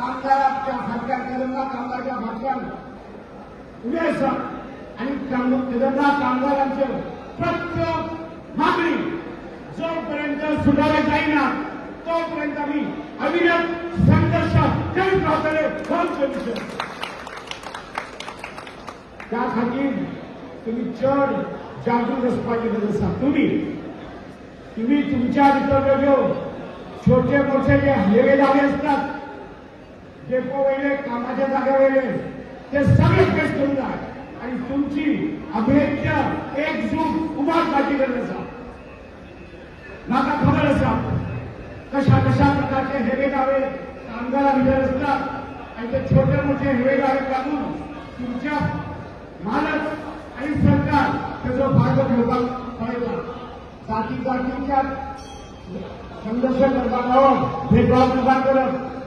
कामगाराच्या फाटक्यात तेलंगा कामगारच्या फाटक्यात उभे असा आणि काम- तेलंगा कामगारांचे प्रत्येक मागणी जोपर्यंत सुधारत जाईना तोपर्यंत आम्ही अविरत संघर्ष करीत राहतले कोण त्या खातीर तुम्ही चड जागृत असपाची गरज आसा तुम्ही तुम्ही तुमच्या भितर वेगळ्यो छोटे मोठे जे हेवे जागे असतात डेपो वेळे कामाच्या जागे वेळे ते सगळे फेस करून जा आणि तुमची अभेद्य एकजूट उभार करची करत असा नाका खबर असा कशा कशा प्रकारचे हेवे गावे कामगार भितर असतात आणि ते छोटे मोठे हेवे गावे काढून तुमच्या मालक आणि सरकार त्याचा फायदा घेवपाक पळयता जाती जातीच्या संघर्ष करता भेदभाव निर्माण करप